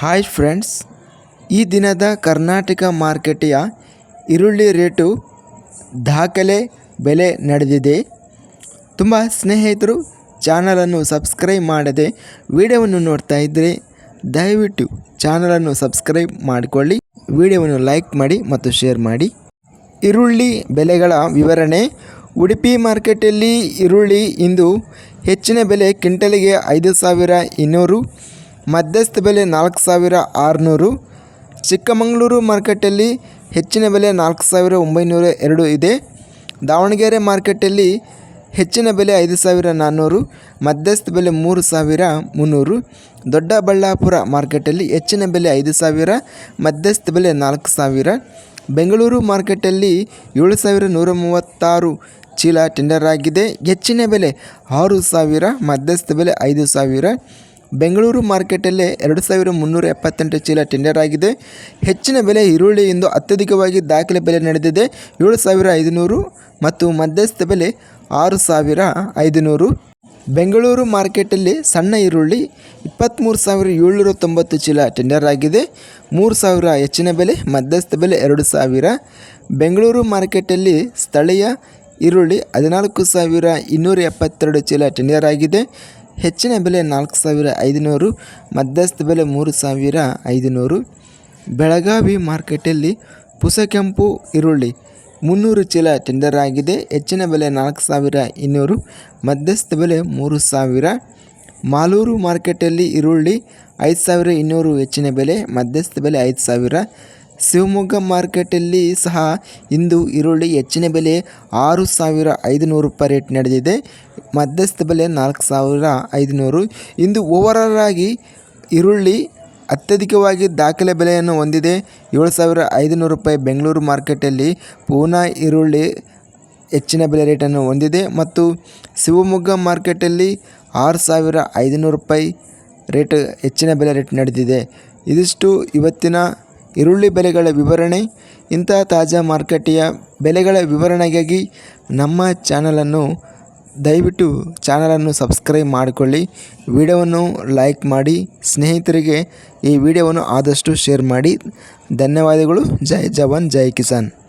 Hi friends ಈ ದಿನದ ಕರ್ನಾಟಕ ಮಾರ್ಕೆಟಿಯ ಈರುಳ್ಳಿ ರೇಟು ದಾಖಲೆ ಬೆಲೆ ನಡೆದಿದೆ. ತುಂಬ ಸ್ನೇಹಿತರು, ಚಾನಲನ್ನು ಸಬ್ಸ್ಕ್ರೈಬ್ ಮಾಡದೆ ವಿಡಿಯೋವನ್ನು ನೋಡ್ತಾ ಇದ್ದರೆ ದಯವಿಟ್ಟು ಚಾನಲನ್ನು ಸಬ್ಸ್ಕ್ರೈಬ್ ಮಾಡಿಕೊಳ್ಳಿ, ವಿಡಿಯೋವನ್ನು ಲೈಕ್ ಮಾಡಿ ಮತ್ತು ಶೇರ್ ಮಾಡಿ. ಈರುಳ್ಳಿ ಬೆಲೆಗಳ ವಿವರಣೆ. ಉಡುಪಿ ಮಾರ್ಕೆಟಲ್ಲಿ ಈರುಳ್ಳಿ ಇಂದು ಹೆಚ್ಚಿನ ಬೆಲೆ ಕ್ವಿಂಟಲಿಗೆ ಐದು ಸಾವಿರ ಇನ್ನೂರು. ಮಧ್ಯಸ್ಥ ಬೆಲೆ ನಾಲ್ಕು ಸಾವಿರ ಆರುನೂರು, ಚಿಕ್ಕಮಗಳೂರು ಮಾರ್ಕೆಟಲ್ಲಿ ಹೆಚ್ಚಿನ ಬೆಲೆ ನಾಲ್ಕು ಸಾವಿರ ಒಂಬೈನೂರ ಎರಡು ಇದೆ. ದಾವಣಗೆರೆ ಮಾರ್ಕೆಟಲ್ಲಿ ಹೆಚ್ಚಿನ ಬೆಲೆ ಐದು ಸಾವಿರ ನಾನ್ನೂರು, ಮಧ್ಯಸ್ಥ ಬೆಲೆ ಮೂರು ಸಾವಿರ ಮುನ್ನೂರು. ದೊಡ್ಡಬಳ್ಳಾಪುರ ಮಾರ್ಕೆಟಲ್ಲಿ ಹೆಚ್ಚಿನ ಬೆಲೆ ಐದು ಸಾವಿರ, ಮಧ್ಯಸ್ಥ ಬೆಲೆ ನಾಲ್ಕು ಸಾವಿರ. ಬೆಂಗಳೂರು ಮಾರ್ಕೆಟಲ್ಲಿ ಏಳು ಸಾವಿರ ನೂರ ಮೂವತ್ತಾರು ಚೀಲ ಟೆಂಡರ್ ಆಗಿದೆ. ಹೆಚ್ಚಿನ ಬೆಲೆ ಆರು ಸಾವಿರ, ಮಧ್ಯಸ್ಥ ಬೆಲೆ ಐದು ಸಾವಿರ. ಬೆಂಗಳೂರು ಮಾರ್ಕೆಟಲ್ಲೇ ಎರಡು ಸಾವಿರ ಮುನ್ನೂರ ಎಪ್ಪತ್ತೆಂಟು ಚೀಲ ಟೆಂಡರ್ ಆಗಿದೆ. ಹೆಚ್ಚಿನ ಬೆಲೆ ಈರುಳ್ಳಿ ಇಂದು ಅತ್ಯಧಿಕವಾಗಿ ದಾಖಲೆ ಬೆಲೆ ನಡೆದಿದೆ. ಏಳು ಸಾವಿರ ಐದುನೂರು ಮತ್ತು ಮಧ್ಯಸ್ಥ ಬೆಲೆ ಆರು ಸಾವಿರ ಐದುನೂರು. ಬೆಂಗಳೂರು ಮಾರ್ಕೆಟಲ್ಲಿ ಸಣ್ಣ ಈರುಳ್ಳಿ ಇಪ್ಪತ್ತ್ಮೂರು ಸಾವಿರ ಏಳ್ನೂರ ತೊಂಬತ್ತು ಚೀಲ ಟೆಂಡರ್ ಆಗಿದೆ. ಮೂರು ಸಾವಿರ ಹೆಚ್ಚಿನ ಬೆಲೆ, ಮಧ್ಯಸ್ಥ ಬೆಲೆ ಎರಡು ಸಾವಿರ. ಬೆಂಗಳೂರು ಮಾರ್ಕೆಟಲ್ಲಿ ಸ್ಥಳೀಯ ಈರುಳ್ಳಿ ಹದಿನಾಲ್ಕು ಸಾವಿರ ಇನ್ನೂರ ಎಪ್ಪತ್ತೆರಡು ಚೀಲ ಟೆಂಡರ್ ಆಗಿದೆ. ಹೆಚ್ಚಿನ ಬೆಲೆ ನಾಲ್ಕು ಸಾವಿರ ಐದುನೂರು, ಮಧ್ಯಸ್ಥ ಬೆಲೆ ಮೂರು ಸಾವಿರ ಐದುನೂರು. ಬೆಳಗಾವಿ ಮಾರ್ಕೆಟಲ್ಲಿ ಪುಸಕೆಂಪು ಈರುಳ್ಳಿ ಮುನ್ನೂರು ಚೀಲ ಟೆಂಡರ್ ಆಗಿದೆ. ಹೆಚ್ಚಿನ ಬೆಲೆ ನಾಲ್ಕು ಸಾವಿರ ಇನ್ನೂರು, ಮಧ್ಯಸ್ಥ ಬೆಲೆ ಮೂರು ಸಾವಿರ. ಮಾಲೂರು ಮಾರ್ಕೆಟಲ್ಲಿ ಈರುಳ್ಳಿ ಐದು ಸಾವಿರ ಇನ್ನೂರು, ಹೆಚ್ಚಿನ ಬೆಲೆ ಮಧ್ಯಸ್ಥ ಬೆಲೆ ಐದು ಸಾವಿರ. ಶಿವಮೊಗ್ಗ ಮಾರ್ಕೆಟಲ್ಲಿ ಸಹ ಇಂದು ಈರುಳ್ಳಿ ಹೆಚ್ಚಿನ ಬೆಲೆ ಆರು ಸಾವಿರ ಐದುನೂರು ರೂಪಾಯಿ ರೇಟ್ ನಡೆದಿದೆ. ಮಧ್ಯಸ್ಥ ಬೆಲೆ ನಾಲ್ಕು ಸಾವಿರ ಐದುನೂರು. ಇಂದು ಓವರಾಲ್ ಆಗಿ ಈರುಳ್ಳಿ ಅತ್ಯಧಿಕವಾಗಿ ದಾಖಲೆ ಬೆಲೆಯನ್ನು ಹೊಂದಿದೆ. ಏಳು ಸಾವಿರ ಐದುನೂರು ರೂಪಾಯಿ ಬೆಂಗಳೂರು ಮಾರ್ಕೆಟಲ್ಲಿ ಪೂನಾ ಈರುಳ್ಳಿ ಹೆಚ್ಚಿನ ಬೆಲೆ ರೇಟನ್ನು ಹೊಂದಿದೆ ಮತ್ತು ಶಿವಮೊಗ್ಗ ಮಾರ್ಕೆಟಲ್ಲಿ ಆರು ಸಾವಿರ ಐದುನೂರು ರೂಪಾಯಿ ರೇಟ್ ಹೆಚ್ಚಿನ ಬೆಲೆ ರೇಟ್ ನಡೆದಿದೆ. ಇದಿಷ್ಟು ಇವತ್ತಿನ ಈರುಳ್ಳಿ ಬೆಲೆಗಳ ವಿವರಣೆ ಇಂತಹ ತಾಜಾ ಮಾರುಕಟ್ಟೆಯ ಬೆಲೆಗಳ ವಿವರಣೆಗಾಗಿ ನಮ್ಮ ಚಾನಲನ್ನು ದಯವಿಟ್ಟು ಚಾನಲನ್ನು ಸಬ್ಸ್ಕ್ರೈಬ್ ಮಾಡಿಕೊಳ್ಳಿ. ವಿಡಿಯೋವನ್ನು ಲೈಕ್ ಮಾಡಿ, ಸ್ನೇಹಿತರಿಗೆ ಈ ವಿಡಿಯೋವನ್ನು ಆದಷ್ಟು ಶೇರ್ ಮಾಡಿ. ಧನ್ಯವಾದಗಳು. ಜೈ ಜವಾನ್, ಜೈ ಕಿಸಾನ್.